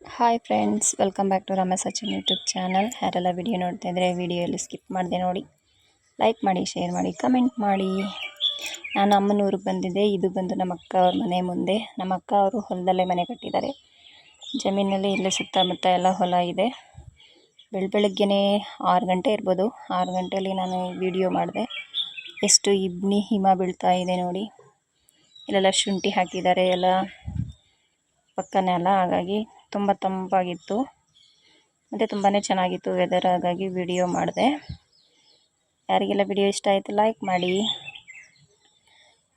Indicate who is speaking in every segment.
Speaker 1: Hi friends welcome back to Ramesh Sachin YouTube channel ಯಾರೆಲ್ಲ video ನೋಡ್ತಾ ಇದ್ದರೆ ವಿಡಿಯೋಯಲ್ಲಿ skip ಮಾಡಿದೆ ನೋಡಿ. ಲೈಕ್ ಮಾಡಿ ಶೇರ್ ಮಾಡಿ ಕಮೆಂಟ್ ಮಾಡಿ. ನಾನು ಅಮ್ಮನ ಊರಿಗೆ ಬಂದಿದ್ದೆ. ಇದು ಬಂದು ನಮ್ಮ ಅಕ್ಕ ಅವ್ರ ಮನೆ ಮುಂದೆ. ನಮ್ಮ ಅಕ್ಕ ಅವರು ಹೊಲದಲ್ಲೇ ಮನೆ ಕಟ್ಟಿದ್ದಾರೆ. ಜಮೀನಲ್ಲಿ ಇಲ್ಲೇ ಸುತ್ತಮುತ್ತ ಎಲ್ಲ ಹೊಲ ಇದೆ. ಬೆಳ ಬೆಳಗ್ಗೆನೇ ಆರು ಗಂಟೆ ಇರ್ಬೋದು. ಆರು ಗಂಟೆಯಲ್ಲಿ ನಾನು ವಿಡಿಯೋ ಮಾಡಿದೆ. ಎಷ್ಟು ಇಬ್ನಿ ಹಿಮ ಬೀಳ್ತಾ ಇದೆ ನೋಡಿ. ಇಲ್ಲೆಲ್ಲ ಶುಂಠಿ ಹಾಕಿದ್ದಾರೆ ಎಲ್ಲ ಪಕ್ಕನೇ ಅಲ್ಲ ಹಾಗಾಗಿ ತುಂಬ ತಂಪಾಗಿತ್ತು. ಮತ್ತು ತುಂಬಾ ಚೆನ್ನಾಗಿತ್ತು ವೆದರ್ ಹಾಗಾಗಿ ವಿಡಿಯೋ ಮಾಡಿದೆ. ಯಾರಿಗೆಲ್ಲ ವಿಡಿಯೋ ಇಷ್ಟ ಆಯಿತು ಲೈಕ್ ಮಾಡಿ.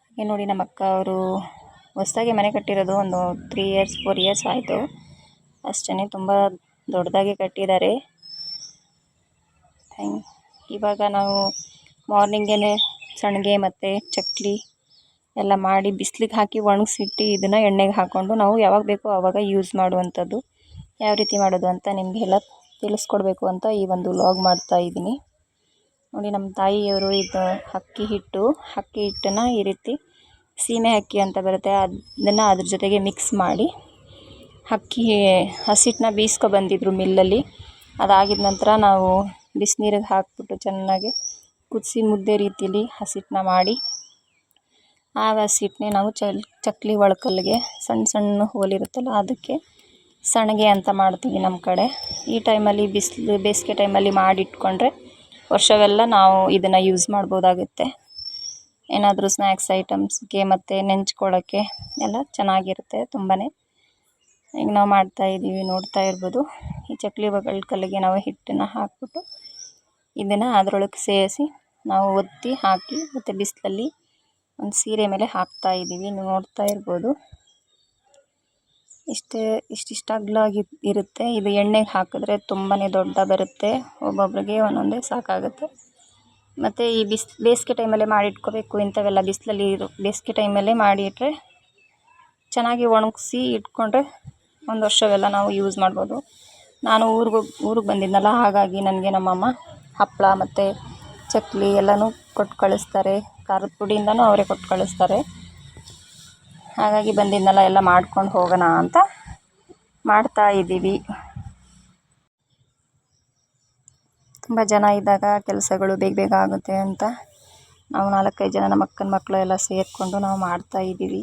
Speaker 1: ಹಾಗೆ ನೋಡಿ ನಮ್ಮ ಅಕ್ಕ ಅವರು ಹೊಸದಾಗಿ ಮನೆ ಕಟ್ಟಿರೋದು ಒಂದು ತ್ರೀ ಇಯರ್ಸ್ ಫೋರ್ ಇಯರ್ಸ್ ಆಯಿತು. ಅಷ್ಟೇ ತುಂಬ ದೊಡ್ಡದಾಗಿ ಕಟ್ಟಿದ್ದಾರೆ. ಥ್ಯಾಂಕ್ ಇವಾಗ ನಾವು ಮಾರ್ನಿಂಗೇ ಸಣ್ಣಗೆ ಮತ್ತು ಚಕ್ಲಿ ಎಲ್ಲ ಮಾಡಿ ಬಿಸ್ಲಿಗೆ ಹಾಕಿ ಒಣಗಿಸಿಟ್ಟು ಇದನ್ನು ಎಣ್ಣೆಗೆ ಹಾಕ್ಕೊಂಡು ನಾವು ಯಾವಾಗ ಬೇಕೋ ಆವಾಗ ಯೂಸ್ ಮಾಡುವಂಥದ್ದು. ಯಾವ ರೀತಿ ಮಾಡೋದು ಅಂತ ನಿಮಗೆಲ್ಲ ತಿಳಿಸ್ಕೊಡ್ಬೇಕು ಅಂತ ಈ ಒಂದು ಲಾಗ್ ಮಾಡ್ತಾ ಇದ್ದೀನಿ. ನೋಡಿ ನಮ್ಮ ತಾಯಿಯವರು ಇದು ಅಕ್ಕಿ ಹಿಟ್ಟು ಅಕ್ಕಿ ಹಿಟ್ಟನ್ನು ಈ ರೀತಿ ಸೀಮೆ ಅಕ್ಕಿ ಅಂತ ಬರುತ್ತೆ. ಅದನ್ನು ಅದ್ರ ಜೊತೆಗೆ ಮಿಕ್ಸ್ ಮಾಡಿ ಅಕ್ಕಿ ಹಸಿಟ್ಟನ್ನ ಬೀಸ್ಕೊ ಬಂದಿದ್ರು ಮಿಲ್ಲಲ್ಲಿ ಅದಾಗಿದ ನಂತರ ನಾವು ಬಿಸಿನೀರಿಗೆ ಹಾಕ್ಬಿಟ್ಟು ಚೆನ್ನಾಗಿ ಕುದಿಸಿ ಮುದ್ದೆ ರೀತಿಯಲ್ಲಿ ಹಸಿಟ್ಟನ್ನ ಮಾಡಿ ಆ ಹಸಿಟ್ಟನ್ನೇ ನಾವು ಚಲ್ ಚಕ್ಲಿ ಒಳ್ಕಲ್ಲಿಗೆ ಸಣ್ಣ ಸಣ್ಣ ಹೋಲಿರುತ್ತಲ್ಲ ಅದಕ್ಕೆ ಸಣಗೆ ಅಂತ ಮಾಡ್ತೀವಿ ನಮ್ಮ ಕಡೆ. ಈ ಟೈಮಲ್ಲಿ ಬಿಸಿಲು, ಬೇಸಿಗೆ ಟೈಮಲ್ಲಿ ಮಾಡಿಟ್ಕೊಂಡ್ರೆ ವರ್ಷವೆಲ್ಲ ನಾವು ಇದನ್ನು ಯೂಸ್ ಮಾಡ್ಬೋದಾಗುತ್ತೆ. ಏನಾದರೂ ಸ್ನ್ಯಾಕ್ಸ್ ಐಟಮ್ಸ್ಗೆ ಮತ್ತು ನೆಂಚ್ಕೊಳ್ಳೋಕ್ಕೆ ಎಲ್ಲ ಚೆನ್ನಾಗಿರುತ್ತೆ ತುಂಬಾ ಈಗ ನಾವು ಮಾಡ್ತಾಯಿದ್ದೀವಿ ನೋಡ್ತಾ ಇರ್ಬೋದು. ಈ ಚಕ್ಕಲಿ ಕಲ್ಲಿಗೆ ನಾವು ಹಿಟ್ಟನ್ನು ಹಾಕ್ಬಿಟ್ಟು ಇದನ್ನು ಅದರೊಳಗೆ ಸೇರಿಸಿ ನಾವು ಒತ್ತಿ ಹಾಕಿ ಮತ್ತು ಬಿಸಿಲಲ್ಲಿ ಒಂದು ಸೀರೆ ಮೇಲೆ ಹಾಕ್ತಾ ಇದ್ದೀವಿ. ನೋಡ್ತಾ ಇರ್ಬೋದು. ಇಷ್ಟೇ, ಇಷ್ಟಿಷ್ಟು ಇರುತ್ತೆ. ಇದು ಎಣ್ಣೆಗೆ ಹಾಕಿದ್ರೆ ತುಂಬಾ ದೊಡ್ಡ ಬರುತ್ತೆ. ಒಬ್ಬೊಬ್ರಿಗೆ ಒಂದೊಂದೇ ಸಾಕಾಗುತ್ತೆ. ಮತ್ತು ಈ ಬಿಸ್, ಬೇಸಿಗೆ ಟೈಮಲ್ಲೇ ಮಾಡಿಟ್ಕೋಬೇಕು ಇಂಥವೆಲ್ಲ ಬಿಸಿಲಲ್ಲಿ ಇರು, ಬೇಸಿಗೆ ಟೈಮಲ್ಲೇ ಮಾಡಿ ಇಟ್ಟರೆ ಚೆನ್ನಾಗಿ ಒಣಗಿಸಿ ಇಟ್ಕೊಂಡ್ರೆ ಒಂದು ವರ್ಷವೆಲ್ಲ ನಾವು ಯೂಸ್ ಮಾಡ್ಬೋದು. ನಾನು ಊರಿಗೆ ಊರಿಗೆ ಬಂದಿದ್ದೆನಲ್ಲ ಹಾಗಾಗಿ ನನಗೆ ನಮ್ಮಮ್ಮ ಹಪ್ಪಳ ಮತ್ತು ಚಕ್ಕಲಿ ಎಲ್ಲನೂ ಕೊಟ್ಟು ಕಳಿಸ್ತಾರೆ. ಖಾರದ ಪುಡಿಯಿಂದನೂ ಅವರೇ ಕೊಟ್ಟು ಕಳಿಸ್ತಾರೆ. ಹಾಗಾಗಿ ಬಂದಿದ್ದನ್ನೆಲ್ಲ ಎಲ್ಲ ಮಾಡ್ಕೊಂಡು ಹೋಗೋಣ ಅಂತ ಮಾಡ್ತಾ ಇದ್ದೀವಿ. ತುಂಬ ಜನ ಇದ್ದಾಗ ಕೆಲಸಗಳು ಬೇಗ ಬೇಗ ಆಗುತ್ತೆ ಅಂತ ನಾವು ನಾಲ್ಕೈದು ಜನ ನಮ್ಮ ಅಕ್ಕನ ಮಕ್ಕಳು ಎಲ್ಲ ಸೇರಿಕೊಂಡು ನಾವು ಮಾಡ್ತಾ ಇದ್ದೀವಿ.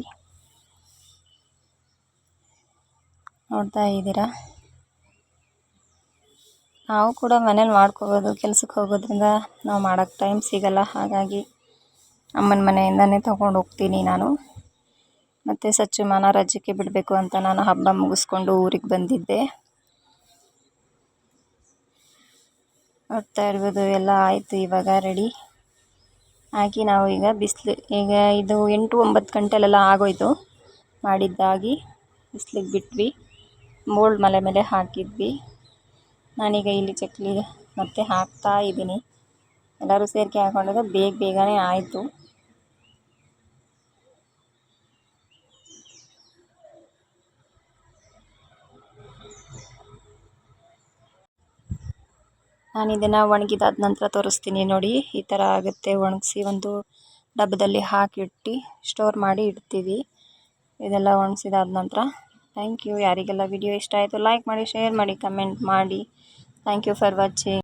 Speaker 1: ನೋಡ್ತಾ ಇದ್ದೀರಾ? ನಾವು ಕೂಡ ಮನೇಲಿ ಮಾಡ್ಕೋಬೋದು, ಕೆಲ್ಸಕ್ಕೆ ಹೋಗೋದ್ರಿಂದ ನಾವು ಮಾಡೋಕ್ಕೆ ಟೈಮ್ ಸಿಗೋಲ್ಲ. ಹಾಗಾಗಿ ಅಮ್ಮನ ಮನೆಯಿಂದನೇ ತೊಗೊಂಡು ಹೋಗ್ತೀನಿ ನಾನು. ಮತ್ತು ಸ್ವಚ್ಛ ಮಾನ ರಜಕ್ಕೆ ಬಿಡಬೇಕು ಅಂತ ನಾನು ಹಬ್ಬ ಮುಗಿಸ್ಕೊಂಡು ಊರಿಗೆ ಬಂದಿದ್ದೆ. ನೋಡ್ತಾ ಇರ್ಬೋದು, ಎಲ್ಲ ಆಯಿತು ಇವಾಗ ರೆಡಿ ಹಾಕಿ ನಾವು ಈಗ ಬಿಸಿಲು, ಈಗ ಇದು ಎಂಟು ಒಂಬತ್ತು ಗಂಟೆಲೆಲ್ಲ ಆಗೋಯ್ತು. ಮಾಡಿದ್ದಾಗಿ ಬಿಸ್ಲಿಗೆ ಬಿಟ್ವಿ. ಮೋಲ್ಡ್ ಮಲೆ ಮೇಲೆ ಹಾಕಿದ್ವಿ. ನಾನೀಗ ಇಲ್ಲಿ ಚಕ್ಲಿ ಮತ್ತೆ ಹಾಕ್ತಾ ಇದ್ದೀನಿ. ಎಲ್ಲರೂ ಸೇರಿಕೆ ಹಾಕೊಂಡಾಗ ಬೇಗ ಬೇಗನೆ ಆಯಿತು. ನಾನು ಇದನ್ನು ಒಣಗಿದಾದ ನಂತರ ತೋರಿಸ್ತೀನಿ ನೋಡಿ. ಈ ಥರ ಆಗುತ್ತೆ. ಒಣಗಿಸಿ ಒಂದು ಡಬ್ಬದಲ್ಲಿ ಹಾಕಿಟ್ಟು, ಸ್ಟೋರ್ ಮಾಡಿ ಇಡ್ತೀವಿ. ಇದೆಲ್ಲ ಒಣಗಿಸಿದಾದ ನಂತರ ಥ್ಯಾಂಕ್ ಯು. ಯಾರಿಗೆಲ್ಲ ವಿಡಿಯೋ ಇಷ್ಟ ಆಯಿತು ಲೈಕ್ ಮಾಡಿ ಶೇರ್ ಮಾಡಿ ಕಮೆಂಟ್ ಮಾಡಿ. Thank you for watching